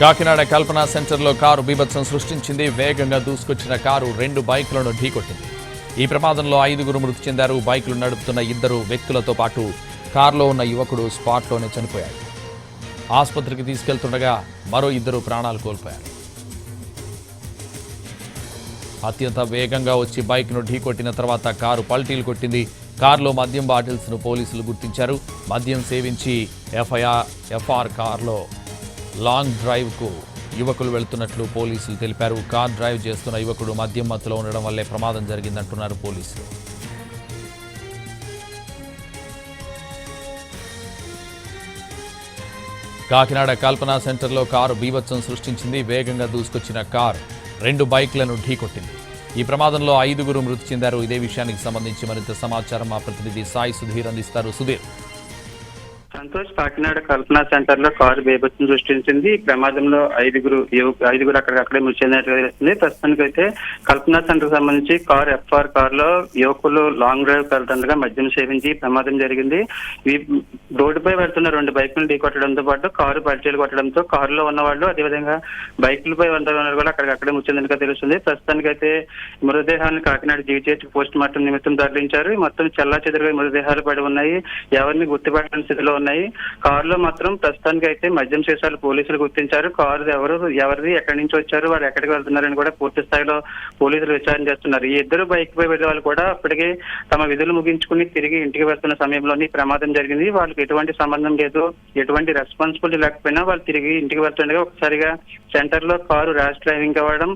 కాకినాడ కల్పన సెంటర్లో కారు బీభత్సం సృష్టించింది. వేగంగా దూసుకొచ్చిన కారు రెండు బైకులను ఢీకొట్టింది. ఈ ప్రమాదంలో ఐదుగురు మృతి చెందారు. బైకులు నడుపుతున్న ఇద్దరు వ్యక్తులతో పాటు కారులో ఉన్న యువకుడు స్పాట్లోనే చనిపోయాడు. ఆసుపత్రికి తీసుకెళ్తుండగా మరో ఇద్దరు ప్రాణాలు కోల్పోయారు. అత్యంత వేగంగా వచ్చి బైక్ను ఢీకొట్టిన తర్వాత కారు పల్టీలు కొట్టింది. కారులో మద్యం బాటిల్స్ను పోలీసులు గుర్తించారు. మద్యం సేవించి ఎఫ్ఐఆర్ ఎఫ్ఆర్ కారులో లాంగ్ డ్రైవ్కు యువకులు వెళుతున్నట్లు పోలీసులు తెలిపారు. కార్ డ్రైవ్ చేస్తున్న యువకుడు మద్యం మత్తులో ఉండడం వల్లే ప్రమాదం జరిగిందంటున్నారు పోలీసులు. కాకినాడ కల్పన సెంటర్లో కారు బీభత్సం సృష్టించింది. వేగంగా దూసుకొచ్చిన కారు రెండు బైక్లను ఢీకొట్టింది. ఈ ప్రమాదంలో ఐదుగురు మృతి చెందారు. ఇదే విషయానికి సంబంధించి మరింత సమాచారం మా ప్రతినిధి సాయి సుధీర్ అందిస్తారు. సుధీర్ సంతోష్ కాకినాడ కల్పన సెంటర్లో కారు బేబత్సం సృష్టించింది. ఈ ప్రమాదంలో ఐదుగురు యువ- ఐదుగురు అక్కడికక్కడే మృతి చెందినట్లు తెలుస్తుంది ప్రస్తుతానికి అయితే కల్పన సెంటర్ సంబంధించి కారు ఎఫ్ఆర్ కార్లో యువకులు లాంగ్ డ్రైవ్ వెళ్తుండగా మద్యం సేవించి ప్రమాదం జరిగింది. రోడ్డుపై వెళ్తున్న రెండు బైకులు ఢీకొట్టడంతో పాటు కారు పల్టీలు కొట్టడంతో కారులో ఉన్న వాళ్ళు అదేవిధంగా బైకులపై వెళ్తున్న కూడా అక్కడికక్కడే మృతి చెందినట్టుగా తెలుస్తుంది. ప్రస్తుతానికి అయితే మృతదేహాన్ని కాకినాడ జీవీహెచ్ పోస్ట్ మార్టం నిమిత్తం తరలించారు. మొత్తం చల్లా చెదరుగా మృతదేహాలు పడి ఉన్నాయి. ఎవరిని గుర్తుపట్టని స్థితిలో ఉన్నాయి? కారులో మాత్రం ప్రస్తుతానికి అయితే మద్యం సీసాలు పోలీసులు గుర్తించారు. కారు ఎవరు ఎవరిది ఎక్కడి నుంచి వచ్చారు వాళ్ళు ఎక్కడికి వెళ్తున్నారని కూడా పూర్తి స్థాయిలో పోలీసులు విచారణ చేస్తున్నారు. ఈ ఇద్దరు బైక్ పై వెళ్ళే వాళ్ళు కూడా అప్పటికే తమ విధులు ముగించుకుని తిరిగి ఇంటికి వెళ్తున్న సమయంలోనే ప్రమాదం జరిగింది. వాళ్ళకి ఎటువంటి సంబంధం లేదు ఎటువంటి రెస్పాన్సిబిలిటీ లేకపోయినా వాళ్ళు తిరిగి ఇంటికి వెళ్తుండగా ఒకసారిగా సెంటర్లో కారు ర్యాష్ డ్రైవింగ్ అవ్వడం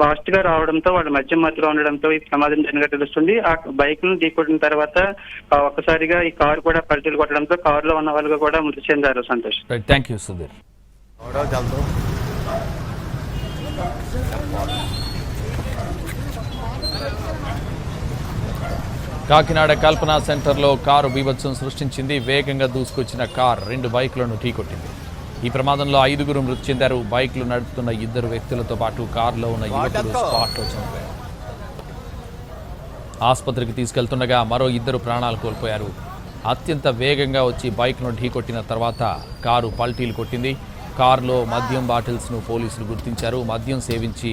ఫాస్ట్గా రావడంతో వాళ్ళు మధ్య మధ్యలో ఉండడంతో ఈ ప్రమాదం జరిగినట్టు తెలుస్తుంది. ఆ బైక్ను ఢీకొట్టిన తర్వాత ఒక్కసారిగా ఈ కారు కూడా పల్టీలు కొట్టడంతో కారులో ఉన్న వాళ్ళు కూడా మృతి చెందారు Santosh. Thank you Sudheer. Kakinada Kalpana సెంటర్లో కారు బీభత్సం సృష్టించింది. వేగంగా దూసుకొచ్చిన కార్ రెండు బైకులను ఢీకొట్టింది. ఈ ప్రమాదంలో ఐదుగురు మృతి చెందారు. బైకులు నడుపుతున్న ఇద్దరు వ్యక్తులతో పాటు కారులో ఉన్న యువకుడు స్పాట్లో చనిపోయారు ఆసుపత్రికి తీసుకెళ్తుండగా మరో ఇద్దరు ప్రాణాలు కోల్పోయారు. అత్యంత వేగంగా వచ్చి బైక్ను ఢీకొట్టిన తర్వాత కారు పల్టీలు కొట్టింది. కారులో మద్యం బాటిల్స్ను పోలీసులు గుర్తించారు. మద్యం సేవించి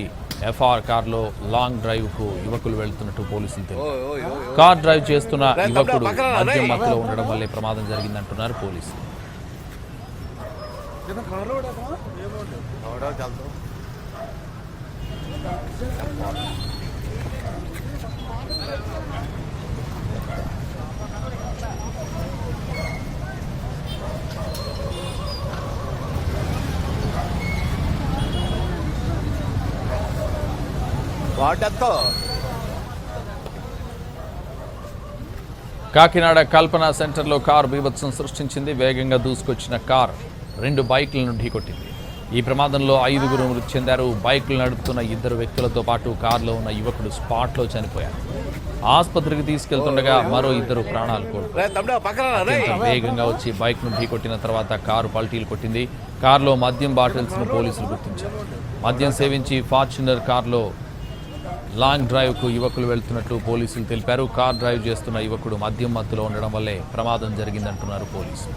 ఎఫ్ఆర్ కారులో లాంగ్ డ్రైవ్కు యువకులు వెళ్తున్నట్టు పోలీసులు తెలిపారు. కార్ డ్రైవ్ చేస్తున్న యువకుడు మద్యం మత్తులో ఉండడం వల్లే ప్రమాదం జరిగిందంటున్నారు పోలీసులు. కాకినాడ కల్పన సెంటర్లో కారు బీభత్సం సృష్టించింది వేగంగా దూసుకొచ్చిన కార్. రెండు బైకులను ఢీకొట్టింది. ఈ ప్రమాదంలో ఐదుగురు మృతి చెందారు. బైకులు నడుపుతున్న ఇద్దరు వ్యక్తులతో పాటు కారులో ఉన్న యువకుడు స్పాట్లో చనిపోయారు ఆసుపత్రికి తీసుకెళ్తుండగా మరో ఇద్దరు ప్రాణాలు కోల్పోయారు. వేగంగా వచ్చి బైక్ను ఢీకొట్టిన తర్వాత కారు పల్టీలు కొట్టింది. కారులో మద్యం బాటిల్స్ను పోలీసులు గుర్తించారు. మద్యం సేవించి ఫార్చునర్ కారులో లాంగ్ డ్రైవ్కు యువకులు వెళ్తున్నట్లు పోలీసులు తెలిపారు. కార్ డ్రైవ్ చేస్తున్న యువకుడు మద్యం మత్తులో ఉండడం వల్లే ప్రమాదం జరిగిందంటున్నారు పోలీసులు.